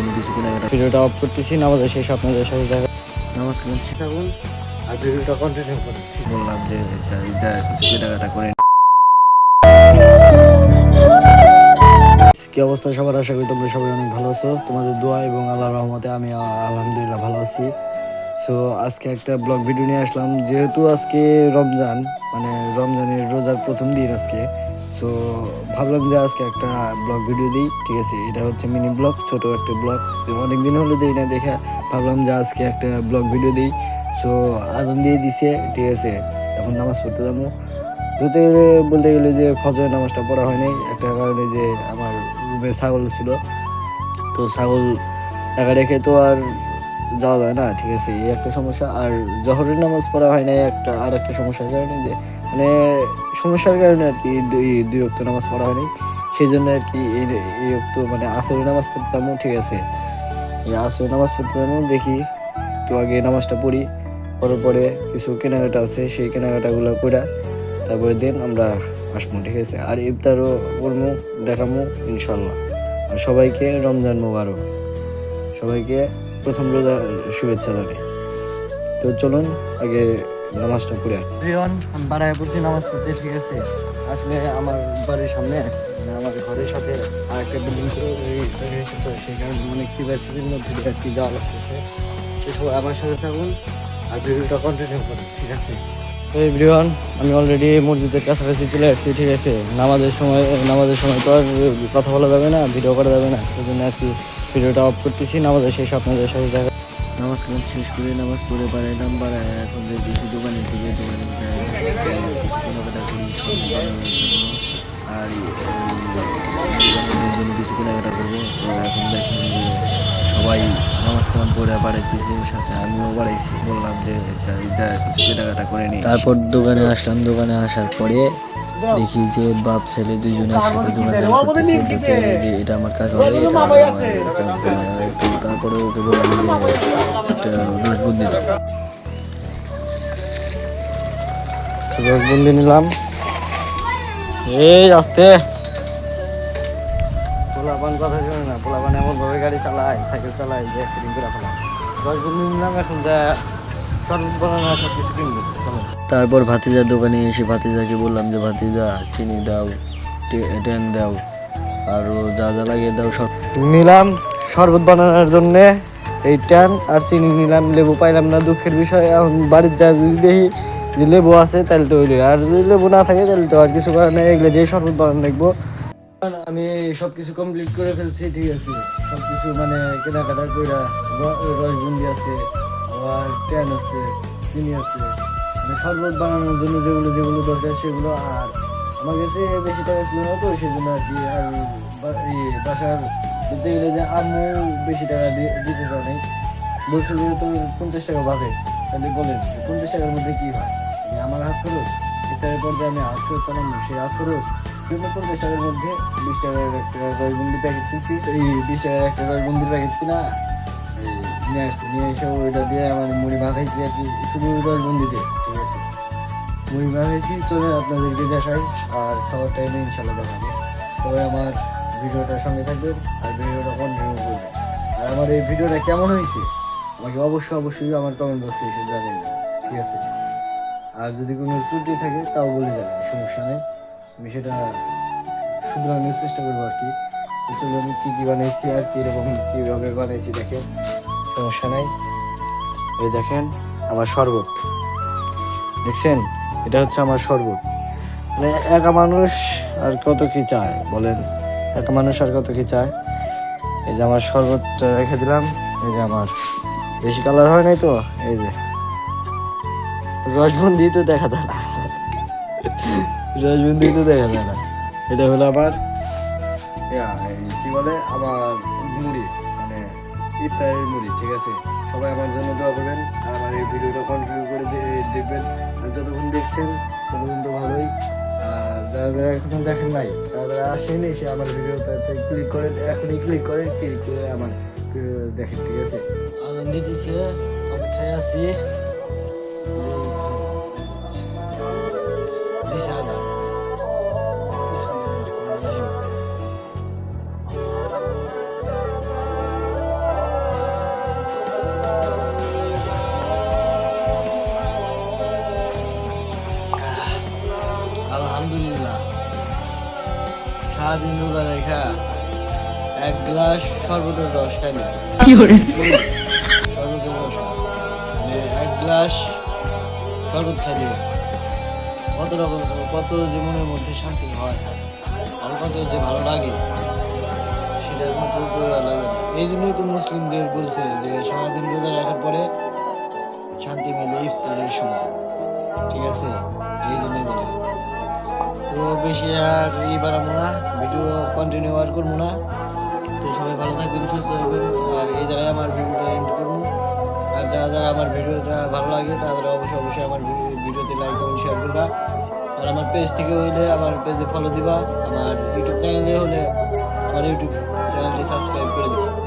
জন্য কিছু কেনাকাটা ভিডিওটা অফ করতেছি নামাজের শেষ আপনাদের সাথে দেখা নামাজ কালাম শিখাবুন আর ভিডিওটা কন্টিনিউ করুন। বললাম যে যাই যা কিছু কেনাকাটা করে কি অবস্থা সবার? আশা করি তোমরা সবাই অনেক ভালো আছো। তোমাদের দোয়া এবং আল্লাহর রহমতে আমি আলহামদুলিল্লাহ ভালো আছি। সো আজকে একটা ব্লগ ভিডিও নিয়ে আসলাম। যেহেতু আজকে রমজান মানে রমজানের রোজার প্রথম দিন আজকে সো ভাবলাম যে আজকে একটা ব্লগ ভিডিও দিই, ঠিক আছে? এটা হচ্ছে মিনি ব্লগ ছোট একটা ব্লগ অনেক দিন হলো দিই না দেখা, ভাবলাম যে আজকে একটা ব্লগ ভিডিও দিই। সো আগুন দিয়ে দিছে, ঠিক আছে? এখন নামাজ পড়তে যাব। ধরতে গেলে, বলতে গেলে যে ফজর নামাজটা পড়া হয়নি, একটা কারণে যে আমার রুমে ছাগল ছিল। তো ছাগল একা রেখে তো আর যাওয়া যায় না, ঠিক আছে? এই একটা সমস্যা। আর জহরের নামাজ পড়া হয় না একটা আর একটা সমস্যার কারণে যে মানে সমস্যার কারণে আর কি দুই দুই অক্ত নামাজ পড়া হয়নি। সেই জন্য আর কি এই অক্ত মানে আসরের নামাজ পড়তে যাব, ঠিক আছে। এই আসরের নামাজ পড়তে যাব, দেখি তো আগে নামাজটা পড়ি। পড়ার পরে কিছু কেনাকাটা আছে, সেই কেনাকাটাগুলো করে তারপরে দিন আমরা আসব, ঠিক আছে। আর ইফতারও করব দেখাবো ইনশাল্লাহ আর সবাইকে রমজান মোবারক। সবাইকে প্রথম রোজা শুভেচ্ছা জানাই। তো চলুন, আগে নামাজটা পড়ে আসি। প্রিয়ন আমি বাড়ায় পড়ছি নামাজ পড়তে ঠিক আছে আসলে আমার বাড়ির সামনে মানে আমার ঘরের সাথে আর একটা বিল্ডিং তো সেই কারণে অনেক মধ্যে দিয়ে আর কি যাওয়া লাগতেছে। তো সবাই আমার সাথে থাকুন আর ভিডিওটা কন্টিনিউ করুন ঠিক আছে? তো এভরিওয়ান আমি অলরেডি মসজিদের কাছাকাছি চলে আসছি ঠিক আছে? নামাজের সময় নামাজের সময় তো আর কথা বলা যাবে না ভিডিও করা যাবে না সেই জন্য আর কি ভিডিওটা অফ করতেছি নামাজের শেষ আপনাদের সাথে দেখা নামাজ কালাম শেষ করে নামাজ পড়ে বাড়াইলাম বাড়ায় এখন দিয়েছি দোকানে থেকে দোকানে আর কিছু কেনাকাটা করব এখন দেখেন সবাই নামাজ কালাম পড়ে বাড়াইতেছে সাথে আমিও বাড়াইছি। বললাম যে যাই যা কিছু কেনাকাটা করে নিই তারপর দোকানে আসলাম, দোকানে আসার পরে দেখি যে, বাপ, ছেলে দুজনে একসাথে দোকানদারি করতেছে দেখে যে, এটা আমার চাচা হয়। একটু তারপরে ওকে বললাম যে, একটা রসবন্দি দাও বন্দি নিলাম। এই, আস্তে। পোলাপান কথা শোনে না পোলাপান এমন ভাবে গাড়ি চালায় সাইকেল চালায় যে অ্যাক্সিডেন্ট করে ফেলা দশ বন্ধু নিলাম এখন যা তারপর ভাতিজার দোকানে এসে ভাতিজাকে বললাম যে ভাতিজা চিনি দাও ট্যান দাও আরও যা যা লাগিয়ে দাও সব। নিলাম শরবত বানানোর জন্য এই ট্যান আর চিনি নিলাম লেবু পাইলাম না দুঃখের বিষয়। এখন বাড়ির যা যদি দেখি যে লেবু আছে তাহলে তো হইল। আর যদি লেবু না থাকে তাহলে তো আর কিছু কারণে এগুলো দিয়ে শরবত বানানো দেখব আমি সব কিছু কমপ্লিট করে ফেলছি, ঠিক আছে। সব কিছু মানে কেনাকাটা করে রসবন্দি আছে, আবার ট্যান আছে, চিনি আছে। মানে শরবত বানানোর জন্য যেগুলো যেগুলো দরকার সেগুলো আর আমার কাছে বেশি টাকা ছিল না তো সেই জন্য আর কি আর বাসার বলতে গেলে যে আমিও বেশি টাকা দিতে চায় নাই। বলছিল যে, তোর পঞ্চাশ টাকা বাজে। তাহলে বলেন পঞ্চাশ টাকার মধ্যে কি হয়? আমার হাত খরচ ইত্যাদির পর যে আমি হাত খরচ চালানো সেই হাত খরচ পঞ্চাশ টাকার মধ্যে বিশ টাকার একটা রসবন্দি প্যাকেট কিনছি। এই বিশ টাকার একটা রসবন্দির প্যাকেট কিনা নিয়ে আসছি। নিয়ে এসে ওইটা দিয়ে আমার মুড়ি মাখাইছি আর কি, শুধু রসবন্দি দিয়ে ঠিক আছে? মুড়ি মাখাইছি চলে আপনাদেরকে দেখাই, আর খাবার টাইমে ইনশাল্লাহ দেখাবো। তবে আমার ভিডিওটার সঙ্গে থাকবেন, আর ভিডিওটা কন্টিনিউ করবেন। আর আমার এই ভিডিওটা কেমন হয়েছে, আমাকে অবশ্যই অবশ্যই আমার কমেন্ট বক্সে এসে জানাবেন, ঠিক আছে? আর যদি কোনো ত্রুটি থাকে, তাও বলে যাবেন, সমস্যা নেই। আমি সেটা শুধরানোর চেষ্টা করব আর কি। তো চলুন আমি কী কী বানাইছি আর কীরকম কীভাবে বানাইছি দেখেন। সমস্যা নাই। এই দেখেন, আমার শরবত। দেখছেন? এটা হচ্ছে আমার শরবত। মানে একা মানুষ আর কত কি চায়, বলেন? একা মানুষ আর কত কি চায়? এই যে আমার শরবতটা রেখে দিলাম। এই যে আমার বেশি কালার হয় নাই তো? এই যে। রসবন্দি তো দেখা যায় না। রসবন্দি তো দেখা যায় না। এটা হলো আমার কি বলে আমার মুড়ি মানে ইফতারের মুড়ি ঠিক আছে? সবাই আমার জন্য দোয়া করবেন আর আমার এই ভিডিওটা কন্টিনিউ করে দেখবেন। আর যতক্ষণ দেখছেন ততক্ষণ তো ভালোই। আর যারা যারা এখনও দেখেন নাই যারা যারা আসেন এসে আমার ভিডিওটাতে ক্লিক করেন এখনই ক্লিক করে ক্লিক করে আমার ভিডিও দেখেন ঠিক আছে? আনন্দ দিতেছে অপেক্ষায় আছি। সারাদিন রোজা রেখা এক গ্লাস শরবতের রস খাইলে শরবতের রস মানে এক গ্লাস শরবত খাইলে কত রকম কত জীবনের মধ্যে শান্তি হয় আর কত যে ভালো লাগে সেটার মতো করে লাগে না। এই জন্যই তো মুসলিমদের বলছে যে সারাদিন রোজা রাখার পরে শান্তি মেলে ইফতারের সময়। ঠিক আছে? এই জন্যই বলে। তো বেশি আর ই বাড়াবো না ভিডিও কন্টিনিউ আর করব না। তো সবাই ভালো থাকবেন, সুস্থ থাকবেন, আর এই জায়গায় আমার ভিডিওটা এন্ড করব। আর যারা যারা আমার ভিডিওটা ভালো লাগে, তারা অবশ্যই অবশ্যই আমার ভিডিও- ভিডিওতে লাইক এবং শেয়ার করবা। আর আমার পেজ থেকে হইলে আমার পেজে ফলো দিবা, আমার ইউটিউব চ্যানেলে হলে আমার ইউটিউব চ্যানেলটি সাবস্ক্রাইব করে দিবা।